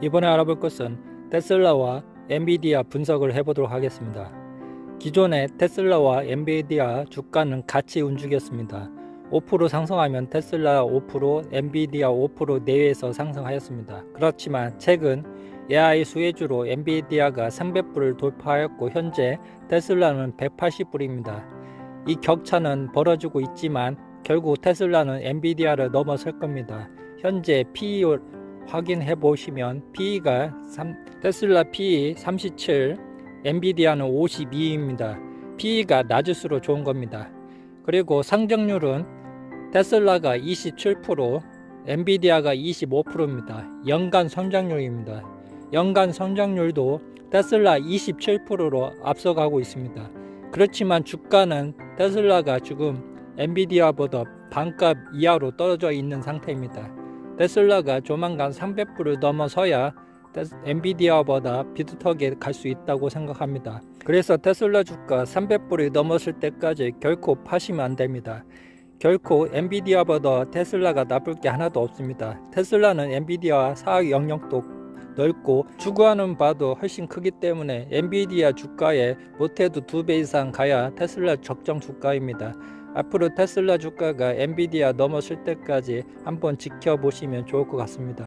이번에 알아볼 것은 테슬라와 엔비디아 분석을 해보도록 하겠습니다. 기존의 테슬라와 엔비디아 주가는 같이 움직였습니다. 5% 상승하면 테슬라 5%, 엔비디아 5% 내외에서 상승하였습니다. 그렇지만 최근 AI 수혜주로 엔비디아가 300불을 돌파하였고 현재 테슬라는 180불입니다. 이 격차는 벌어지고 있지만 결국 테슬라는 엔비디아를 넘어설 겁니다. 현재 PE 확인해 보시면 PE가 3, 테슬라 PE 37, 엔비디아는 52입니다. PE가 낮을수록 좋은 겁니다. 그리고 상장률은 테슬라가 27%, 엔비디아가 25%입니다. 연간 성장률입니다. 연간 성장률도 테슬라 27%로 앞서가고 있습니다. 그렇지만 주가는 테슬라가 지금 엔비디아보다 반값 이하로 떨어져 있는 상태입니다. 테슬라가 조만간 300불을 넘어서야 엔비디아보다 비슷하게 갈 수 있다고 생각합니다. 그래서 테슬라 주가 300불이 넘었을 때까지 결코 파시면 안 됩니다. 결코 엔비디아보다 테슬라가 나쁠 게 하나도 없습니다. 테슬라는 엔비디아 사업 영역도 넓고 추구하는 바도 훨씬 크기 때문에 엔비디아 주가에 못해도 두 배 이상 가야 테슬라 적정 주가입니다. 앞으로 테슬라 주가가 엔비디아 넘었을 때까지 한번 지켜보시면 좋을 것 같습니다.